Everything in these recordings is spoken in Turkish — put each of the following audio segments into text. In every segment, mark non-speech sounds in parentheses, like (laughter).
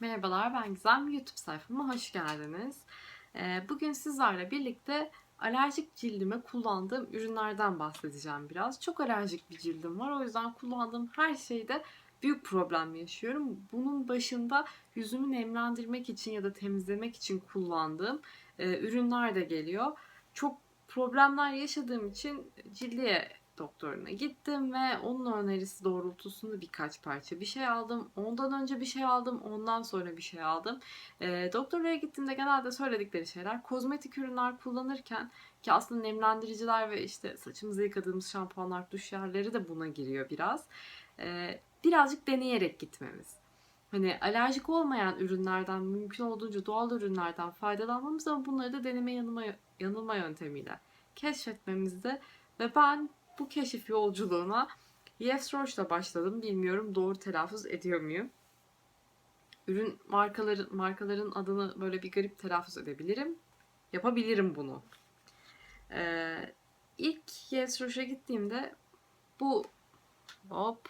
Merhabalar ben Gizem. YouTube sayfama hoş geldiniz. Ee, Bugün sizlerle birlikte alerjik cildime kullandığım ürünlerden bahsedeceğim biraz. Çok alerjik bir cildim var. O yüzden kullandığım her şeyde büyük problem yaşıyorum. Bunun başında yüzümü nemlendirmek için ya da temizlemek için kullandığım e, ürünler de geliyor. Çok problemler yaşadığım için cildiye doktoruna gittim ve onun önerisi doğrultusunda birkaç parça bir şey aldım. Ondan önce bir şey aldım, ondan sonra bir şey aldım. E, doktorlara gittiğimde genelde söyledikleri şeyler kozmetik ürünler kullanırken ki aslında nemlendiriciler ve işte saçımızı yıkadığımız şampuanlar, duş yerleri de buna giriyor biraz. E, birazcık deneyerek gitmemiz. Hani alerjik olmayan ürünlerden, mümkün olduğunca doğal ürünlerden faydalanmamız ama bunları da deneme yanılma, yanılma yöntemiyle keşfetmemizde ve ben bu keşif yolculuğuna Yes Roche'la başladım. Bilmiyorum doğru telaffuz ediyor muyum? Ürün markaların markaların adını böyle bir garip telaffuz edebilirim. Yapabilirim bunu. Ee, ilk Yes Roche'a gittiğimde bu hop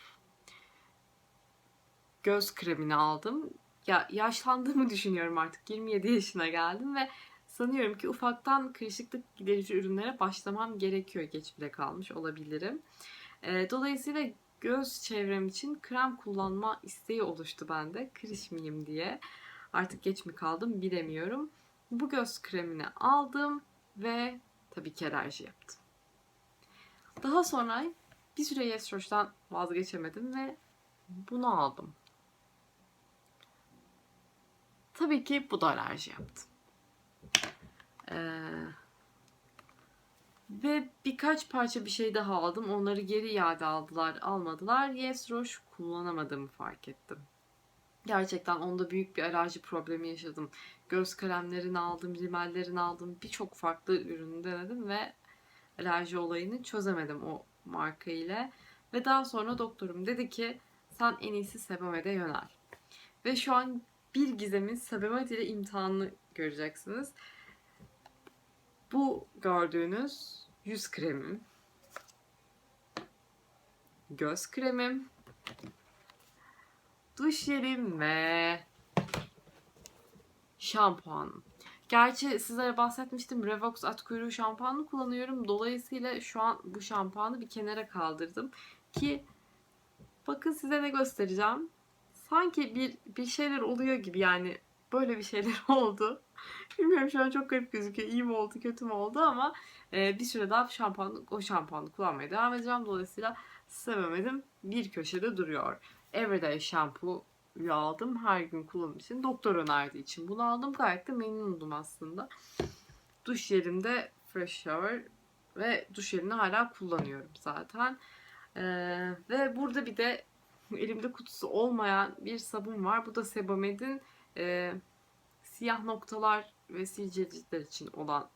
göz kremini aldım. Ya yaşlandığımı düşünüyorum artık. 27 yaşına geldim ve sanıyorum ki ufaktan kırışıklık giderici ürünlere başlamam gerekiyor. Geç bile kalmış olabilirim. E, dolayısıyla göz çevrem için krem kullanma isteği oluştu bende. Kırışmayayım diye. Artık geç mi kaldım bilemiyorum. Bu göz kremini aldım ve tabii ki alerji yaptım. Daha sonra bir süre Yes vazgeçemedim ve bunu aldım. Tabii ki bu da alerji yaptı. Ee, ve birkaç parça bir şey daha aldım. Onları geri iade aldılar, almadılar. Yes Roche kullanamadığımı fark ettim. Gerçekten onda büyük bir alerji problemi yaşadım. Göz kalemlerini aldım, rimellerini aldım. Birçok farklı ürünü denedim ve alerji olayını çözemedim o marka ile. Ve daha sonra doktorum dedi ki sen en iyisi Sebamed'e yönel. Ve şu an bir gizemin Sebamed ile imtihanını göreceksiniz. Bu gördüğünüz yüz kremim. Göz kremim. Duş jelim ve şampuanım. Gerçi sizlere bahsetmiştim Revox at kuyruğu şampuanı kullanıyorum. Dolayısıyla şu an bu şampuanı bir kenara kaldırdım. Ki bakın size ne göstereceğim. Sanki bir, bir şeyler oluyor gibi yani böyle bir şeyler (laughs) oldu. Bilmiyorum şu an çok garip gözüküyor. İyi mi oldu kötü mü oldu ama e, bir süre daha şampuan, o şampuanı kullanmaya devam edeceğim. Dolayısıyla sevemedim. Bir köşede duruyor. Everyday shampoo'yu aldım. Her gün kullanım için. Doktor önerdiği için bunu aldım. Gayet de memnundum aslında. Duş jelimde Fresh Shower ve duş jelini hala kullanıyorum zaten. Ee, ve burada bir de elimde kutusu olmayan bir sabun var. Bu da Sebamed'in e, siyah noktalar ve sivilce ciltler için olan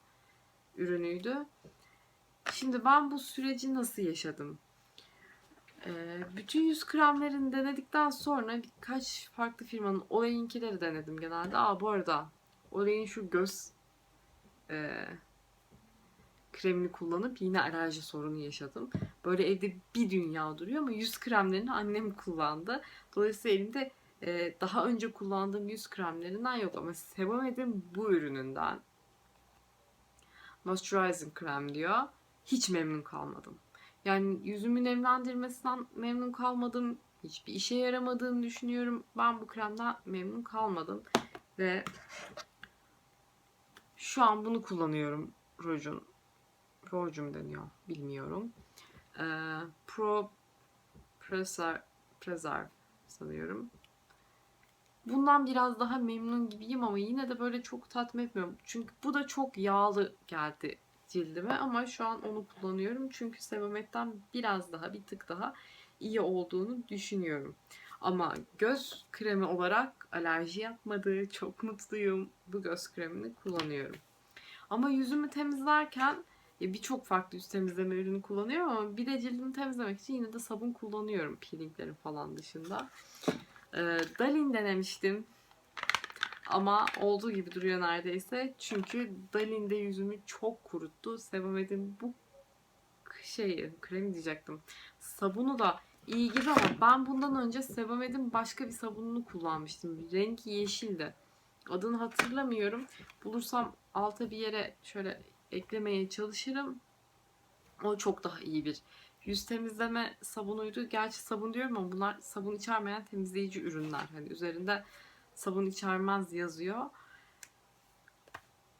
ürünüydü. Şimdi ben bu süreci nasıl yaşadım? Ee, bütün yüz kremlerini denedikten sonra birkaç farklı firmanın Olay'inkileri denedim genelde. Aa bu arada Olay'in şu göz e, kremini kullanıp yine alerji sorunu yaşadım. Böyle evde bir dünya duruyor ama yüz kremlerini annem kullandı. Dolayısıyla elimde e, daha önce kullandığım yüz kremlerinden yok ama Sebamed'in bu ürününden moisturizing krem diyor. Hiç memnun kalmadım. Yani yüzümü nemlendirmesinden memnun kalmadım. Hiçbir işe yaramadığını düşünüyorum. Ben bu kremden memnun kalmadım. Ve şu an bunu kullanıyorum. Rojun. Rojum deniyor. Bilmiyorum. Ee, Pro Preserve, Preserve sanıyorum. Bundan biraz daha memnun gibiyim ama yine de böyle çok tatmin etmiyorum. Çünkü bu da çok yağlı geldi cildime ama şu an onu kullanıyorum. Çünkü Sebamed'den biraz daha bir tık daha iyi olduğunu düşünüyorum. Ama göz kremi olarak alerji yapmadığı çok mutluyum. Bu göz kremini kullanıyorum. Ama yüzümü temizlerken birçok farklı yüz temizleme ürünü kullanıyorum ama bir de cildimi temizlemek için yine de sabun kullanıyorum peelinglerin falan dışında. Ee, Dalin denemiştim. Ama olduğu gibi duruyor neredeyse. Çünkü Dalin'de yüzümü çok kuruttu. Sebamed'in bu şey kremi diyecektim. Sabunu da iyi gibi ama ben bundan önce Sebamed'in başka bir sabununu kullanmıştım. Rengi yeşildi. Adını hatırlamıyorum. Bulursam alta bir yere şöyle eklemeye çalışırım. O çok daha iyi bir yüz temizleme sabunuydu. Gerçi sabun diyorum ama bunlar sabun içermeyen temizleyici ürünler. Hani üzerinde sabun içermez yazıyor.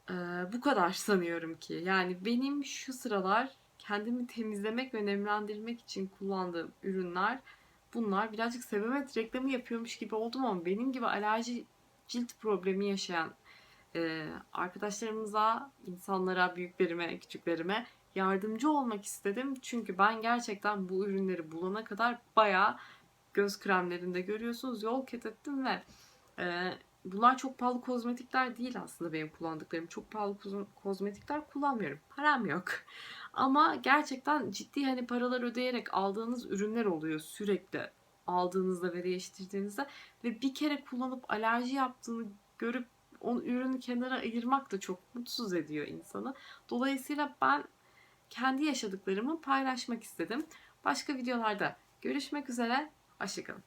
Ee, bu kadar sanıyorum ki. Yani benim şu sıralar kendimi temizlemek ve nemlendirmek için kullandığım ürünler bunlar. Birazcık Sebamed reklamı yapıyormuş gibi oldum ama benim gibi alerji cilt problemi yaşayan e, arkadaşlarımıza, insanlara, büyüklerime, küçüklerime yardımcı olmak istedim. Çünkü ben gerçekten bu ürünleri bulana kadar bayağı göz kremlerinde görüyorsunuz yol ket ettim ve e, bunlar çok pahalı kozmetikler değil aslında benim kullandıklarım. Çok pahalı koz- kozmetikler kullanmıyorum. Param yok. (laughs) Ama gerçekten ciddi hani paralar ödeyerek aldığınız ürünler oluyor sürekli aldığınızda ve değiştirdiğinizde ve bir kere kullanıp alerji yaptığını görüp o ürünü kenara ayırmak da çok mutsuz ediyor insanı. Dolayısıyla ben kendi yaşadıklarımı paylaşmak istedim. Başka videolarda görüşmek üzere. Hoşçakalın.